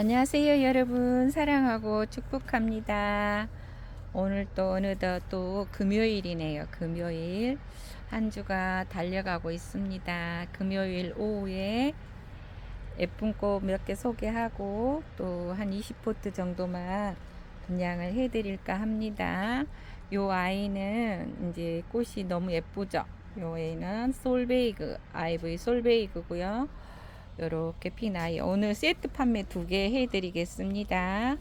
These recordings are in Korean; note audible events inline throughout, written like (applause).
안녕하세요 여러분. 사랑하고 축복합니다. 오늘 또 어느덧 또 금요일이네요. 금요일. 한 주가 달려가고 있습니다. 금요일 오후에 예쁜 꽃 몇 개 소개하고 또 한 20포트 정도만 분양을 해드릴까 합니다. 요 아이는 이제 꽃이 너무 예쁘죠? 요 애는 솔베이그 아이브이 솔베이그고요 요렇게 핀 아이 오늘 세트 판매 두 개 해드리겠습니다.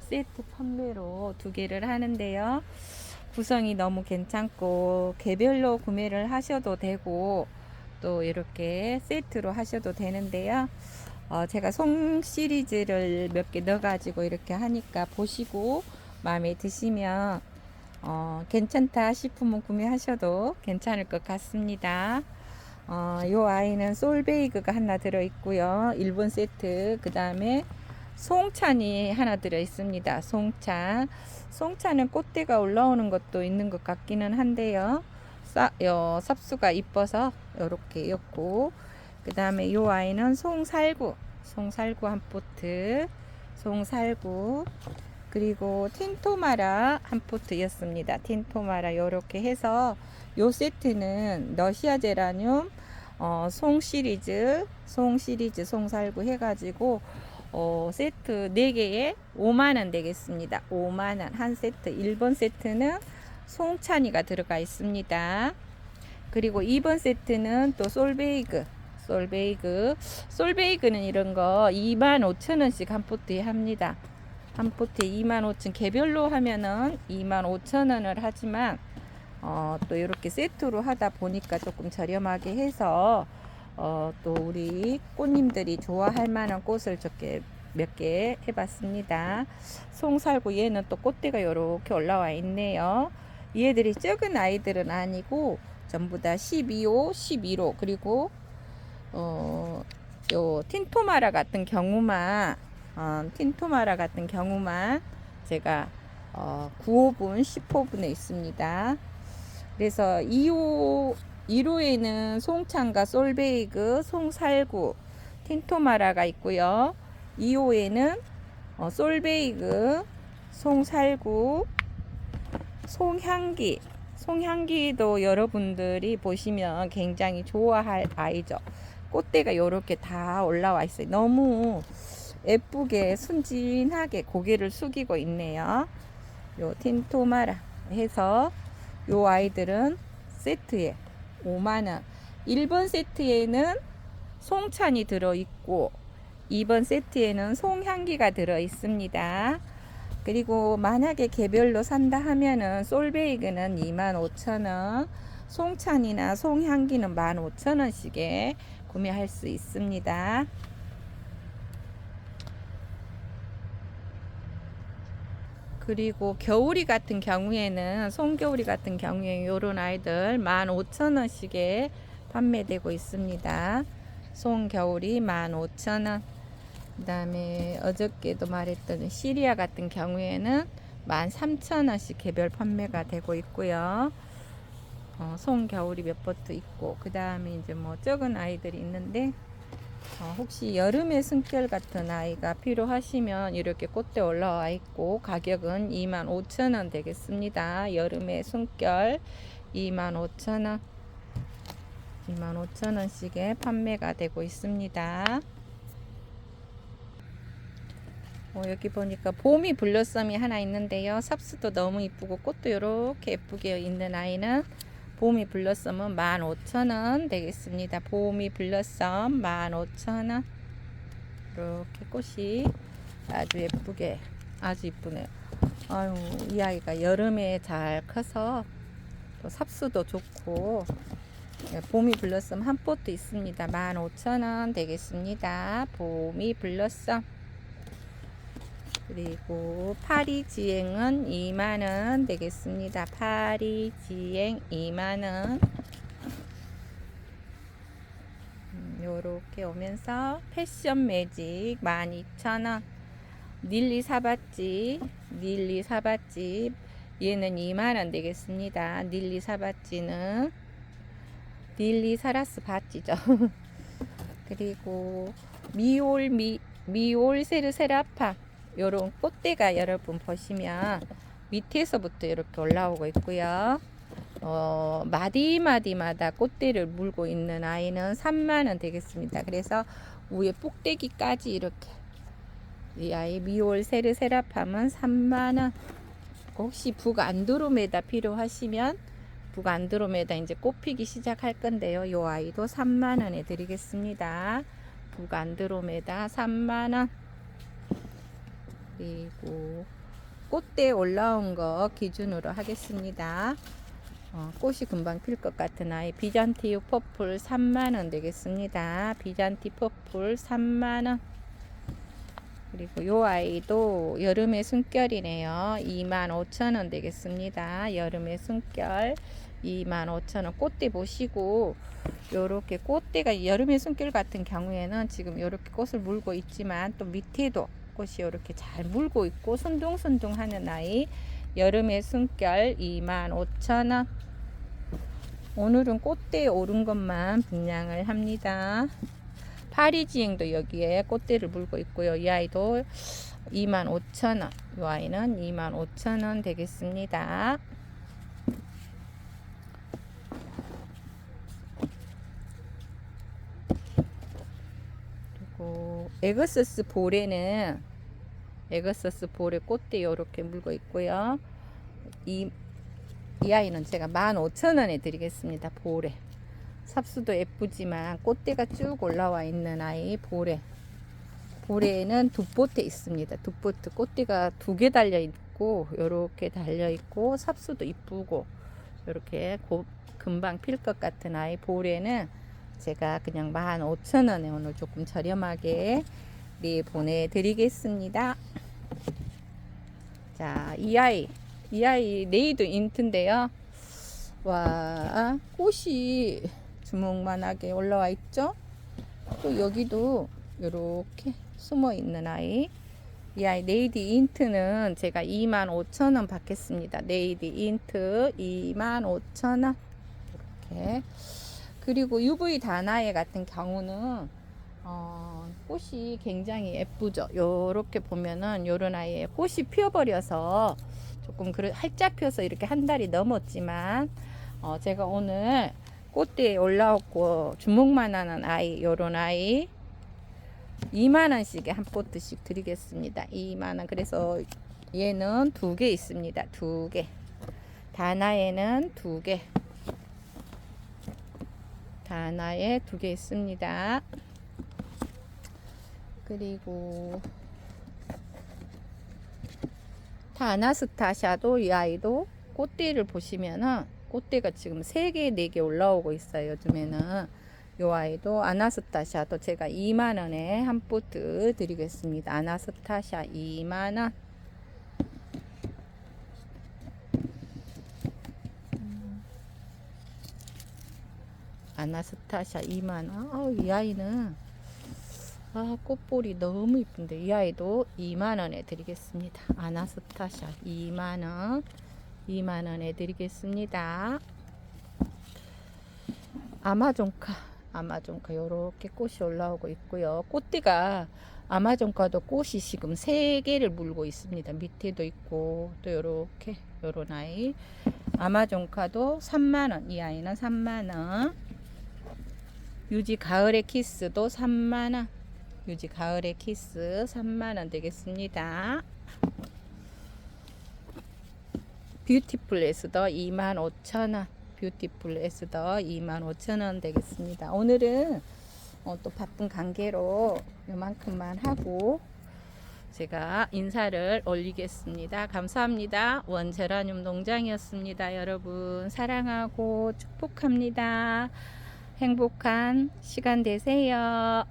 세트 판매로 두 개를 하는데요. 구성이 너무 괜찮고 개별로 구매를 하셔도 되고 또 이렇게 세트로 하셔도 되는데요. 어, 제가 송 시리즈를 몇 개 넣어 가지고 이렇게 하니까 보시고 마음에 드시면 어, 괜찮다 싶으면 구매하셔도 괜찮을 것 같습니다. 어, 요 아이는 솔베이그가 하나 들어 있고요. 1번 세트. 그 다음에 송찬이 하나 들어 있습니다. 송찬. 송찬은 꽃대가 올라오는 것도 있는 것 같기는 한데요. 싸, 요, 삽수가 이뻐서 요렇게 였고. 그 다음에 요 아이는 송살구. 송살구 한 포트. 송살구. 그리고 틴토마라 한 포트였습니다. 틴토마라 요렇게 해서 요 세트는 러시아 제라늄 어, 송 시리즈 송 시리즈 송 살구 해가지고 어, 세트 4개에 5만원 되겠습니다. 5만원 한 세트. 1번 세트는 송찬이가 들어가 있습니다. 그리고 2번 세트는 또 솔베이그 솔베이그. 솔베이그는 이런 거 25,000원씩 한 포트에 합니다 한 포트에 25,000 개별로 하면은 25,000원을 하지만 어, 또 이렇게 세트로 하다 보니까 조금 저렴하게 해서 어, 또 우리 꽃님들이 좋아할 만한 꽃을 적게 몇 개 해봤습니다. 송살구 얘는 또 꽃대가 이렇게 올라와 있네요. 얘들이 적은 아이들은 아니고 전부 다 12호, 11호 그리고 어, 요 틴토마라 같은 경우만 어, 틴토마라 같은 경우만 제가 어, 9호분, 10호분에 있습니다. 그래서 2호 1호에는 송창과 솔베이그, 송살구, 틴토마라가 있고요. 2호에는 어, 솔베이그, 송살구, 송향기, 송향기도 여러분들이 보시면 굉장히 좋아할 아이죠. 꽃대가 이렇게 다 올라와 있어요. 너무 예쁘게 순진하게 고개를 숙이고 있네요. 요 틴토마라 해서 요 아이들은 세트에 5만원. 1번 세트에는 송찬이 들어있고 2번 세트에는 송향기가 들어있습니다. 그리고 만약에 개별로 산다 하면은 솔베이그는 25,000원 송찬이나 송향기는 15,000원씩에 구매할 수 있습니다 그리고 겨울이 같은 경우에는 송겨울이 같은 경우에 요런 아이들 15,000원씩에 판매되고 있습니다. 송겨울이 15,000원. 그다음에 어저께도 말했던 시리아 같은 경우에는 13,000원씩 개별 판매가 되고 있고요. 어, 송겨울이 몇 버트 있고 그다음에 이제 뭐 적은 아이들이 있는데 어, 혹시 여름의 숨결 같은 아이가 필요하시면 이렇게 꽃대 올라와 있고 가격은 25,000원 되겠습니다. 여름의 숨결 25,000원 25,000원씩에 판매가 되고 있습니다. 어, 여기 보니까 봄이 블러썸이 하나 있는데요. 삽수도 너무 이쁘고 꽃도 이렇게 예쁘게 있는 아이는 봄이 블러썸은 15,000원 되겠습니다. 봄이 블러썸 15,000원. 이렇게 꽃이 아주 예쁘게 아주 이쁘네요. 아유, 이 아이가 여름에 잘 커서 또 삽수도 좋고 네, 봄이 블러썸 한 포트 있습니다. 15,000원 되겠습니다. 봄이 블러썸 그리고 파리 지행은 2만원 되겠습니다. 파리 지행 2만원. 음, 요렇게 오면서 패션 매직 12,000원. 닐리 사봤지, 닐리 사봤지. 얘는 2만원 되겠습니다. 닐리 사봤지는 닐리 사라스 바지죠. (laughs) 그리고 미올 미 미올 세르 세라파 요런 꽃대가 여러분 보시면 밑에서부터 이렇게 올라오고 있고요. 어, 마디마디마다 꽃대를 물고 있는 아이는 3만원 되겠습니다. 그래서 위에 꼭대기까지 이렇게 이 아이 미올 세르 세라팜은 3만원 혹시 북안드로메다 필요하시면 북안드로메다 이제 꽃피기 시작할 건데요. 요 아이도 3만 원에 드리겠습니다. 북안드로메다 3만 원. 그리고 꽃대 올라온 거 기준으로 하겠습니다. 어, 꽃이 금방 필 것 같은 아이 비잔티 퍼플 3만 원 되겠습니다. 비잔티 퍼플 3만 원. 그리고 요 아이도 여름의 숨결이네요. 25,000원 되겠습니다. 여름의 숨결 25,000원. 꽃대 보시고 요렇게 꽃대가 여름의 숨결 같은 경우에는 지금 요렇게 꽃을 물고 있지만 또 밑에도 꽃이 요렇게 잘 물고 있고 순둥순둥 하는 아이 여름의 숨결 25,000원. 오늘은 꽃대에 오른 것만 분양을 합니다. 파리지행도 여기에 꽃대를 물고 있고요. 이 아이도 25,000원. 이 아이는 25,000원 되겠습니다. 그리고 에그서스 볼에는 에그서스 볼에 꽃대 이렇게 물고 있고요. 이, 이 아이는 제가 15,000원에 드리겠습니다. 볼에. 삽수도 예쁘지만 꽃대가 쭉 올라와 있는 아이 보레. 보레는 두 보트 있습니다. 두 보트 꽃대가 두 개 달려 있고 요렇게 달려 있고 삽수도 이쁘고 요렇게 고, 금방 필 것 같은 아이 보레는 제가 그냥 15,000원에 오늘 조금 저렴하게 네 보내드리겠습니다. 자, 이 아이, 이 아이 네이도 인트인데요. 와, 꽃이 주먹만하게 올라와 있죠. 또 여기도 이렇게 숨어 있는 아이. 이 아이 네이디 인트는 제가 25,000원 받겠습니다. 네이디 인트 25,000원. 이렇게. 그리고 UV 다나에 같은 경우는 어, 꽃이 굉장히 예쁘죠. 요렇게 보면은 요런 아이에 꽃이 피어버려서 조금 그래 활짝 펴서 이렇게 한 달이 넘었지만 어, 제가 오늘 꽃대에 올라왔고 주먹만 하는 아이 요런 아이 2만원씩에 한 포트씩 드리겠습니다. 2만원. 그래서 얘는 두 개 있습니다. 두 개. 다나에는 두 개 다나에 두 개 있습니다 그리고 다나스타샤도 이 아이도 꽃대를 보시면은 꽃대가 지금 3개, 4개 올라오고 있어요. 요즘에는. 요 아이도 아나스타샤도 제가 2만원에 한 포트 드리겠습니다. 아나스타샤 2만원. 아나스타샤 2만원. 아, 이 아이는 아, 꽃볼이 너무 이쁜데 이 아이도 2만원에 드리겠습니다. 아나스타샤 2만원. 2만원에 드리겠습니다. 아마존카, 아마존카 요렇게 꽃이 올라오고 있고요. 꽃대가 아마존카도 꽃이 지금 3개를 물고 있습니다. 밑에도 있고 또 요렇게 요런 아이 아마존카도 3만원 이 아이는 3만원 유지 가을의 키스도 3만원. 유지 가을의 키스 3만원 되겠습니다. 뷰티풀 에스더 25,000원. 뷰티풀 에스더 25,000원 되겠습니다. 오늘은 어, 또 바쁜 관계로 요만큼만 하고 제가 인사를 올리겠습니다. 감사합니다. 원제라늄 농장이었습니다. 여러분 사랑하고 축복합니다 행복한 시간 되세요